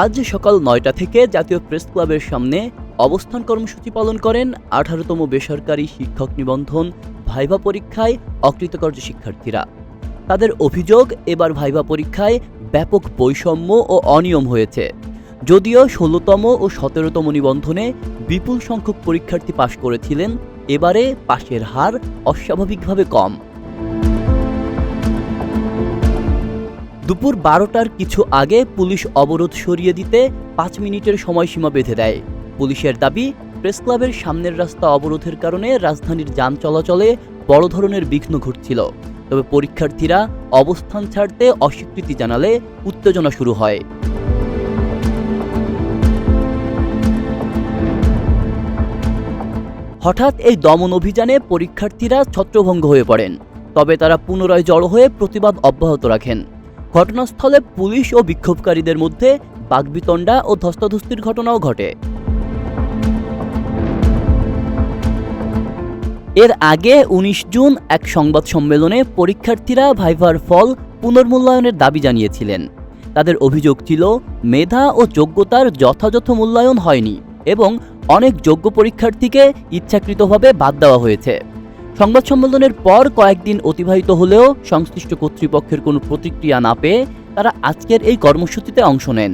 আজ সকাল নয়টা থেকে জাতীয় প্রেস ক্লাবের সামনে অবস্থান কর্মসূচি পালন করেন আঠারোতম বেসরকারি শিক্ষক নিবন্ধন ভাইভা পরীক্ষায় অকৃতকার্য শিক্ষার্থীরা। তাদের অভিযোগ, এবার ভাইভা পরীক্ষায় ব্যাপক বৈষম্য ও অনিয়ম হয়েছে। যদিও ষোলোতম ও সতেরোতম নিবন্ধনে বিপুল সংখ্যক পরীক্ষার্থী পাশ করেছিলেন, এবারে পাশের হার অস্বাভাবিকভাবে কম। দুপুর বারোটার কিছু আগে পুলিশ অবরোধ সরিয়ে দিতে পাঁচ মিনিটের সময়সীমা বেঁধে দেয়। পুলিশের দাবি, প্রেস ক্লাবের সামনের রাস্তা অবরোধের কারণে রাজধানীর যান চলাচলে বড় ধরনের বিঘ্ন ঘটছিল। তবে পরীক্ষার্থীরা অবস্থান ছাড়তে অস্বীকৃতি জানালে উত্তেজনা শুরু হয়। হঠাৎ এই দমন অভিযানে পরীক্ষার্থীরা ছত্রভঙ্গ হয়ে পড়েন। তবে তারা পুনরায় জড়ো হয়ে প্রতিবাদ অব্যাহত রাখেন। ঘটনাস্থলে পুলিশ ও বিক্ষোভকারীদের মধ্যে বাগবিতণ্ডা ও ধস্তাধস্তির ঘটনাও ঘটে। এর আগে ১৯ জুন এক সংবাদ সম্মেলনে পরীক্ষার্থীরা ভাইভার ফল পুনর্মূল্যায়নের দাবি জানিয়েছিলেন। তাদের অভিযোগ ছিল, মেধা ও যোগ্যতার যথাযথ মূল্যায়ন হয়নি এবং অনেক যোগ্য পরীক্ষার্থীকে ইচ্ছাকৃতভাবে বাদ দেওয়া হয়েছে। সংবাদ সম্মেলনের পর কয়েকদিন অতিবাহিত হলেও সংশ্লিষ্ট কর্তৃপক্ষের কোনো প্রতিক্রিয়া না পেয়ে তারা আজকের এই কর্মসূচিতে অংশ নেন।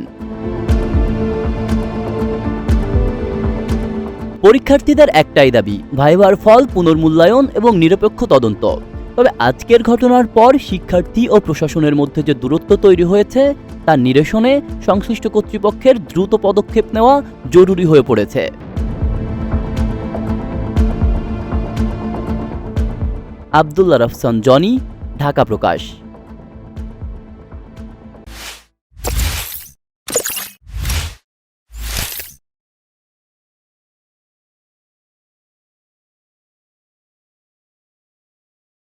পরীক্ষার্থীদের একটাই দাবি ভাইভার ফল, পুনর্মূল্যায়ন এবং নিরপেক্ষ তদন্ত। তবে আজকের ঘটনার পর শিক্ষার্থী ও প্রশাসনের মধ্যে যে দূরত্ব তৈরি হয়েছে, তার নিরসনে সংশ্লিষ্ট কর্তৃপক্ষের দ্রুত পদক্ষেপ নেওয়া জরুরি হয়ে পড়েছে। আবদুল্লাহ রফসান জনি ঢাকা প্রকাশ।